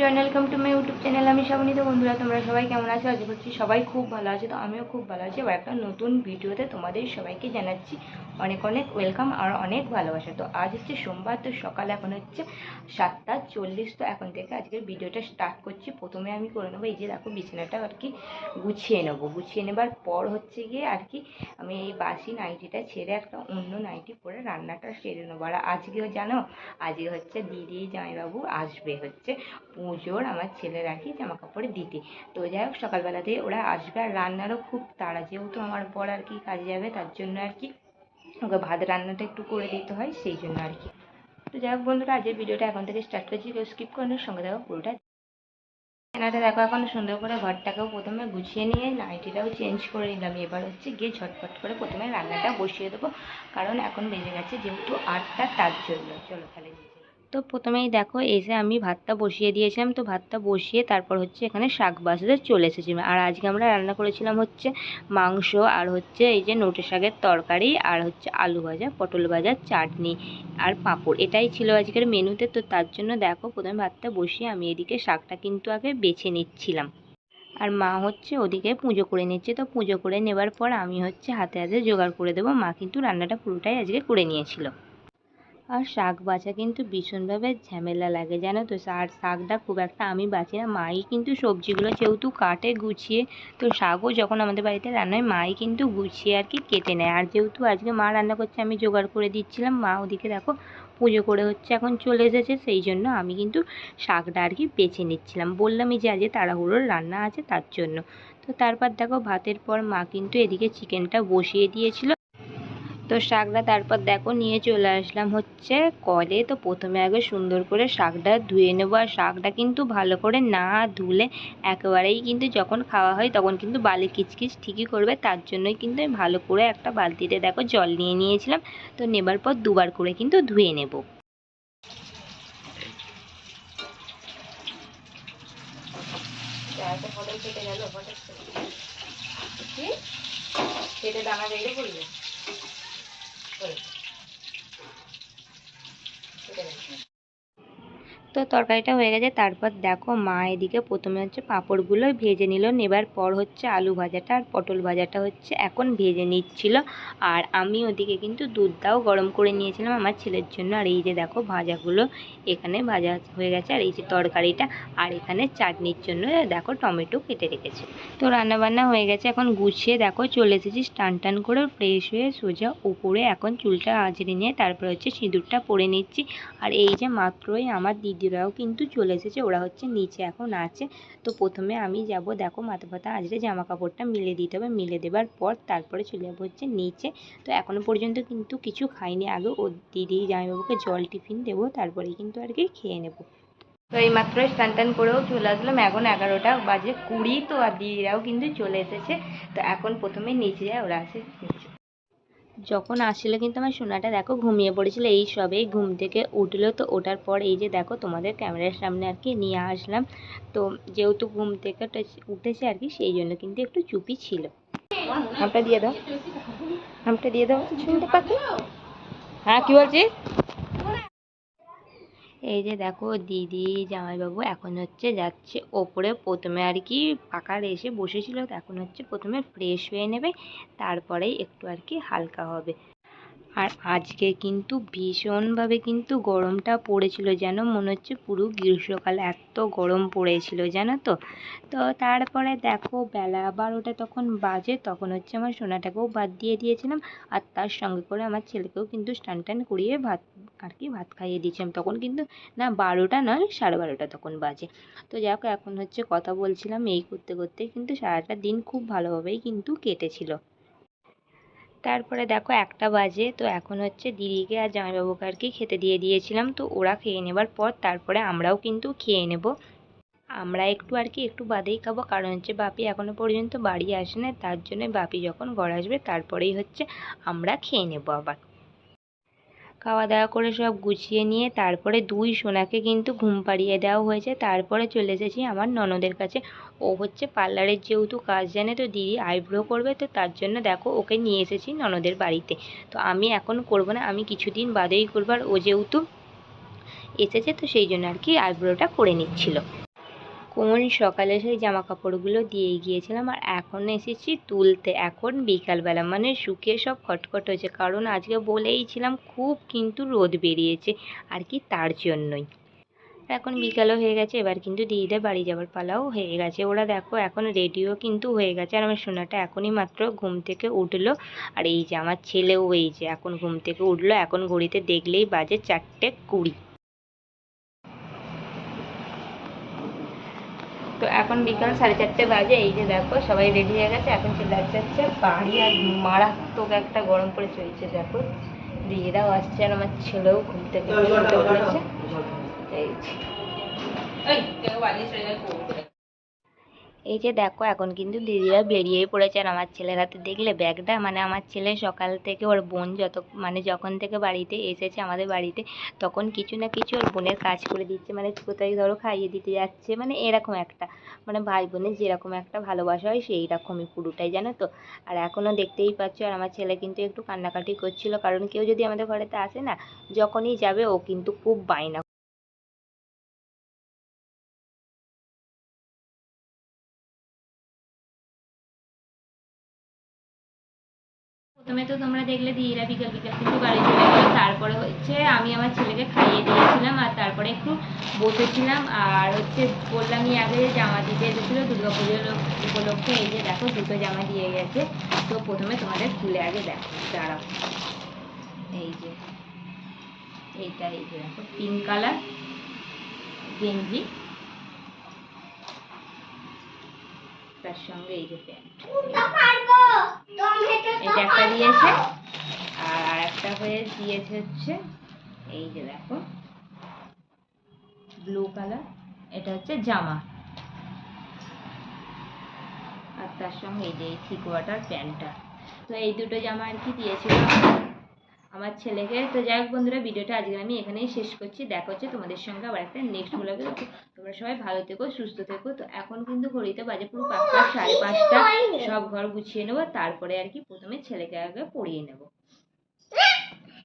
Everyone welcome to my YouTube channel আমি শ্রাবণী তো বন্ধুরা, তোমরা সবাই কেমন আছো? আশা করছি সবাই খুব ভালো আছে। তো আমিও খুব ভালো আছি। আবার একটা নতুন ভিডিওতে তোমাদের সবাইকে জানাচ্ছি অনেক অনেক ওয়েলকাম আর অনেক ভালোবাসা। তো আজ হচ্ছে সোমবার, তো সকাল এখন হচ্ছে সাতটা চল্লিশ। তো এখন থেকে আজকের ভিডিওটা স্টার্ট করছি। প্রথমে আমি করে নেব এই যে দেখো, বিছানাটা আর কি গুছিয়ে নেব। গুছিয়ে নেবার পর হচ্ছে গিয়ে আর কি আমি এই বাসি নাইটিটা ছেড়ে একটা অন্য নাইটি পরে রান্নাটা সেরে নেব। আর আজকেও জানো, আজকে হচ্ছে দিদি জামাইবাবু আসবে হচ্ছে পুজোর আমার ছেলের আর কি জামা কাপড় দিতে। তো যাই হোক, সকালবেলাতেই ওরা আসবে আর রান্নারও খুব তাড়া। যেহেতু আমার পর আর কি কাজে যাবে, তার জন্য আর কি ওকে ভাত রান্নাটা একটু করে দিতে হয়, সেই জন্য আর কি। তো যাই হোক বন্ধুরা, আজকের ভিডিওটা এখন থেকে স্টার্ট করছি, কেউ স্কিপ করানোর সঙ্গে দেখো পুরোটা। এনাটা দেখো এখন, সুন্দর করে ঘরটাকেও প্রথমে গুছিয়ে নিয়ে, নাইটিটাও চেঞ্জ করে নিলাম। এবার হচ্ছে গিয়ে ঝটপট করে প্রথমে রান্নাটা বসিয়ে দেবো। কারণ এখন বেজে গেছে যেহেতু আটটা, তার জন্য। চলো তাহলে। তো প্রথমেই দেখো এসে আমি ভাতটা বসিয়ে দিয়েছিলাম, তো ভাতটা বসিয়ে তারপর হচ্ছে এখানে শাক বাসতে চলে এসেছি। আর আজকে আমরা রান্না করেছিলাম হচ্ছে মাংস, আর হচ্ছে এই যে নোটে শাকের তরকারি, আর হচ্ছে আলু ভাজা, পটল ভাজা, চাটনি আর পাঁপড়। এটাই ছিল আজকের মেনুতে। তো তার জন্য দেখো, প্রথমে ভাতটা বসিয়ে আমি এদিকে শাকটা কিন্তু আগে বেছে নিচ্ছিলাম। আর মা হচ্ছে ওদিকে পুজো করে নিচ্ছে। তো পুজো করে নেবার পর আমি হচ্ছে হাতে হাতে জোগাড় করে দেবো। মা কিন্তু রান্নাটা পুরোটাই আজকে করে নিয়েছিল। আর শাক বাছা কিন্তু ভীষণভাবে ঝামেলা লাগে, জানো তো? আর শাকটা খুব একটা আমি বাছি না। মাই কিন্তু সবজিগুলো যেহেতু কাটে গুছিয়ে, তো শাকও যখন আমাদের বাড়িতে রান্না হয়, মাই কিন্তু গুছিয়ে আর কি কেটে নেয়। আর যেহেতু আজকে মা রান্না করছে, আমি জোগাড় করে দিচ্ছিলাম। মা ওদিকে দেখো, পুজো করে হচ্ছে এখন চলে এসেছে, সেই জন্য আমি কিন্তু শাকটা আর কি বেছে নিচ্ছিলাম। বললামই যে আজকে তাড়াহুড়োর রান্না আছে তার জন্য। তো তারপর দেখো, ভাতের পর মা কিন্তু এদিকে চিকেনটা বসিয়ে দিয়েছিল। তো শাকটা তারপর দেখো নিয়ে চলে আসলাম হচ্ছে কলে। তো প্রথমে আগে সুন্দর করে শাকটা ধুয়ে নেব। আর শাকটা কিন্তু ভালো করে না ধুলে একেবারেই কিন্তু যখন খাওয়া হয় তখন কিন্তু বালি কিচকিচ ঠিকই করবে। তার জন্যই কিন্তু আমি ভালো করে একটা বালতিতে দেখো জল নিয়ে নিয়েছিলাম। তো নেবার পর দুবার করে কিন্তু ধুয়ে নেব। কেটে দানা বেড়ে পড়বে তো তরকারিটা হয়ে গেছে। তারপর দেখো মা এদিকে প্রথমে হচ্ছে পাঁপড়গুলো ভেজে নিল। নেবার পর হচ্ছে আলু ভাজাটা আর পটল ভাজাটা হচ্ছে এখন ভেজে নিচ্ছিল। আর আমি ওদিকে কিন্তু দুধটাও গরম করে নিয়েছিলাম আমার ছেলের জন্য। আর এই যে দেখো ভাজাগুলো এখানে ভাজা হয়ে গেছে। আর এই যে তরকারিটা আর এখানে চাটনির জন্য দেখো টমেটো কেটে রেখেছে। তো রান্নাবান্না হয়ে গেছে। এখন গুছিয়ে দেখো চলে এসেছি টান টান করে ফ্রেশ হয়ে সোজা উপরে এখন চুলটা আঁচড়ে নিয়ে তারপর হচ্ছে সিঁদুরটা পরে নিচ্ছি। আর এই যে মাত্রই আমার দিদিরাও কিন্তু চলে এসেছে, ওরা হচ্ছে নিচে এখন আছে। তো প্রথমে আমি যাব, দেখো মাথা ফাতা আজকে জামা কাপড়টা মিলে দিতে হবে, মিলে দেবার পর তারপরে চলে যাব হচ্ছে নিচে। তো এখনও পর্যন্ত কিন্তু কিছু খাইনি, আগে ও দিদি জামাইবাবুকে জল টিফিন দেবো, তারপরে কিন্তু আর কি খেয়ে নেব। তো এই মাত্র স্নান টান করেও চলে আসলাম, এখন এগারোটা বাজে কুড়ি, তো আর দিদিরাও কিন্তু চলে এসেছে। তো এখন প্রথমে নিচে যায়, ওরা আছে যখন আসলে কিন্তু আমার সোনাটা দেখো ঘুমিয়ে পড়েছিল এই সবেই ঘুম থেকে উঠল। তো ওঠার পর এই যে দেখো তোমাদের ক্যামেরার সামনে আর কি নিয়ে আসলাম। তো যেহেতু ঘুম থেকে উঠেছে- উঠেছে আর কি সেই জন্য কিন্তু একটু চুপি ছিল। আমটা দিয়ে দাও। আমটা দিয়ে দাও শুনতে পাচ্ছি হ্যাঁ কি বলছিস? এই যে দেখো দিদি, জামাইবাবু এখন হচ্ছে যাচ্ছে ওপরে। প্রথমে আর কি পাকার এসে বসেছিল, এখন হচ্ছে প্রথমে ফ্রেশ হয়ে নেবে, তারপরেই একটু আর কি হালকা হবে। আর আজকে কিন্তু ভীষণভাবে কিন্তু গরমটা পড়েছিল, যেন মনে হচ্ছে পুরো গ্রীষ্মকাল এত গরম পড়েছিল, জানো তো? তো তারপরে দেখো বেলা বারোটা তখন বাজে, তখন হচ্ছে আমার সোনাটাকেও বাদ দিয়ে দিয়েছিলাম আর তার সঙ্গে করে আমার ছেলেকেও কিন্তু স্টান টান করিয়ে ভাত আর কি ভাত খাইয়ে দিয়েছিলাম। তখন কিন্তু না বারোটা নয়, সাড়ে বারোটা তখন বাজে। তো যাই এখন হচ্ছে কথা বলছিলাম, এই করতে করতে কিন্তু সারাটা দিন খুব ভালোভাবেই কিন্তু কেটেছিল। তারপরে দেখো একটা বাজে, তো এখন হচ্ছে দিদিকে আর জামাইবাবুকে আর কি খেতে দিয়ে দিয়েছিলাম, তো ওরা খেয়ে নেবার পর তারপরে আমরাও কিন্তু খেয়ে নেব। আমরা একটু আর কি একটু বাদেই খাব, কারণ হচ্ছে বাপি এখনও পর্যন্ত বাড়ি আসে না তার জন্য বাপি যখন ঘর আসবে তারপরেই হচ্ছে আমরা খেয়ে নেব আবার। খাওয়া দাওয়া করে সব গুছিয়ে নিয়ে তারপরে দুই সোনাকে কিন্তু ঘুম পাড়িয়ে দেওয়া হয়েছে, তারপরে চলে এসেছি আমার ননদের কাছে। ও হচ্ছে পার্লারের যেহেতু কাজ জানে তো দিদি আইব্রো করবে, তো তার জন্য দেখো ওকে নিয়ে এসেছি ননদের বাড়িতে। তো আমি এখন করব না, আমি কিছুদিন বাদেই করব। আর ও যেহেতু এসেছে তো সেই জন্য আর কি আইব্রোটা করে নিচ্ছিল। কোন সকালে সেই জামা কাপড়গুলো দিয়ে গিয়েছিলাম আর এখন এসেছি তুলতে। এখন বিকালবেলা মানে শুকিয়ে সব খটখট হয়েছে। কারণ আজকে বলেইছিলাম খুব কিন্তু রোদ বেরিয়েছে, আর কি তার জন্যই। এখন বিকালও হয়ে গেছে, এবার কিন্তু দিদিদের বাড়ি যাওয়ার পালাও হয়ে গেছে। ওরা দেখো এখন রেডিও কিন্তু হয়ে গেছে আর আমার সোনাটা এখনই মাত্র ঘুম থেকে উঠল। আর এই যে আমার ছেলেও এই যে এখন ঘুম থেকে উঠল, এখন ঘড়িতে দেখলেই বাজে চারটে কুড়ি। তো এখন বিকাল সাড়ে চারটে বাজে, এই যে দেখো সবাই রেডি হয়ে গেছে, এখন চলে যাচ্ছে বাড়ি আর মারাত্মক একটা গরম পড়ে চলছে, দেখো। দিদিরাও আসছে আর আমার ছেলেও ঘুম থেকে উঠে এই যে। দেখো এখন কিন্তু দিদিরা বেরিয়েই পড়েছে আর আমার ছেলের হাতে। দেখলে ব্যাগটা? মানে আমার ছেলে সকাল থেকে ওর বোন যত মানে যখন থেকে বাড়িতে এসেছে আমাদের বাড়িতে তখন কিছু না কিছু ওর বোনের কাজ করে দিচ্ছে। মানে কোথায় ধরো খাইয়ে দিতে যাচ্ছে। মানে এরকম একটা মানে ভাই বোনের যেরকম একটা ভালোবাসা হয় সেই রকমই পুরোটাই জানো তো? আর এখনও দেখতেই পাচ্ছ আর আমার ছেলে কিন্তু একটু কান্নাকাটি করছিল। কারণ কেউ যদি আমাদের ঘরেতে আসে না যখনই যাবে ও কিন্তু খুব বায়না প্রথমে তো তোমরা দেখলে দিদিরা বিকাল বিকাল কিন্তু বাড়ি চলে গেলো। তারপরে হচ্ছে আমি আমার ছেলেকে খাইয়ে দিয়েছিলাম আর তারপরে একটু বসেছিলাম। আর হচ্ছে বললামই আগে যে জামা দিতে এসেছিল, দুর্গা পুজোর উপলক্ষে এই যে দেখো দুটো জামা দিয়ে গেছে। তো প্রথমে তোমাদের খুলে আগে দেখো, দাঁড়াও। এই যে, এইটা, এই যে দেখো পিঙ্ক কালার গেঞ্জি। তার সঙ্গে এই যে প্যান্ট। এটা একটা দিয়েছে। আর আরেকটা হয়ে দিয়েছে হচ্ছে এই যে দেখো ব্লু কালার এটা হচ্ছে জামা। আর তার সঙ্গে এই যে এই থিক ওয়াটার প্যান্টটা তো এই দুটো জামা আর কি দিয়েছিল? আমার ছেলেকে। তো যাই হোক বন্ধুরা, ভিডিওটা আজকে আমি এখানেই শেষ করছি। দেখা হচ্ছে তোমাদের সঙ্গে আবার একটা নেক্সট ব্লগে তোমরা সবাই ভালো থেকো, সুস্থ থেকো। তো এখন কিন্তু ঘড়িতে বাজে পুরো পাঁচটা, সাড়ে পাঁচটা। সব ঘর গুছিয়ে নেব, তারপরে আর কি প্রথমে ছেলেকে আগে পড়িয়ে নেব।